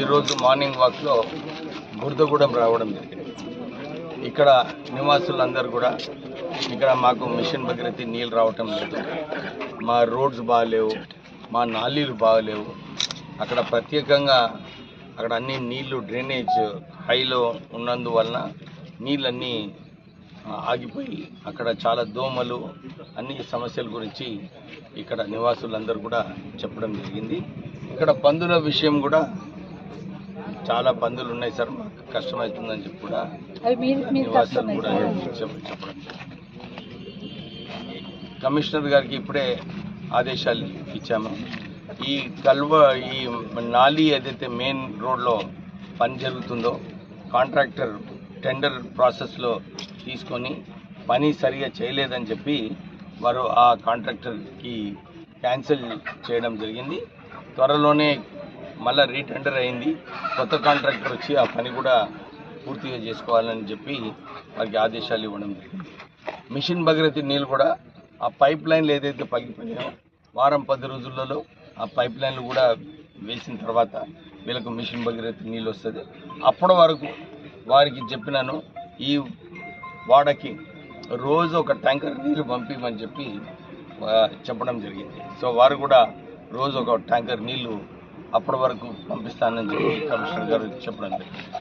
ఈరోజు మార్నింగ్ వాక్లో బురదగూడెం రావడం జరిగింది. ఇక్కడ నివాసులందరూ కూడా ఇక్కడ మాకు మిషన్ భగీరథి నీళ్ళు రావటం లేదు. మా రోడ్స్ బాగాలేవు మా నాలీలు బాగాలేవు. అక్కడ ప్రత్యేకంగా అక్కడ అన్ని నీళ్ళు డ్రైనేజ్ హైలో ఉన్నందువలన నీళ్ళన్నీ ఆగిపోయి అక్కడ చాలా దోమలు అన్ని సమస్యల గురించి ఇక్కడ నివాసులందరూ కూడా చెప్పడం జరిగింది. ఇక్కడ పందుల విషయం కూడా చాలా పందులు ఉన్నాయి సార్ మాకు కష్టమవుతుందని చెప్పి కూడా నివాసాలు కూడా చెప్ప- చెప్పడం కమిషనర్ గారికి ఇప్పుడే ఆదేశాలు ఇచ్చాము. ఈ కల్వ ఈ నాలి ఏదైతే మెయిన్ రోడ్లో పని జరుగుతుందో కాంట్రాక్టర్ టెండర్ ప్రాసెస్లో తీసుకొని పని సరిగా చేయలేదని చెప్పి వారు ఆ కాంట్రాక్టర్కి క్యాన్సిల్ చేయడం జరిగింది. త్వరలోనే మళ్ళీ రీటెండర్ అయింది. కొత్త కాంట్రాక్టర్ వచ్చి ఆ పని కూడా పూర్తిగా చేసుకోవాలని చెప్పి వారికి ఆదేశాలు ఇవ్వడం జరిగింది. మిషన్ భగీరథి నీళ్ళు కూడా ఆ పైప్ లైన్లు ఏదైతే పగిలిపోయాయో వారం పది రోజులలో ఆ పైప్ లైన్లు కూడా వేసిన తర్వాత వీళ్ళకు మిషన్ భగీరథి నీళ్ళు వస్తుంది. అప్పటి వరకు వారికి చెప్పినాను ఈ వాడకి రోజు ఒక ట్యాంకర్ నీళ్ళు పంపించమని చెప్పి చెప్పడం జరిగింది. సో వారు కూడా రోజు ఒక ట్యాంకర్ నీళ్ళు అప్పటి వరకు పంపిస్తానని చెప్పి కమిషనర్ గారు చెప్పడం జరిగింది.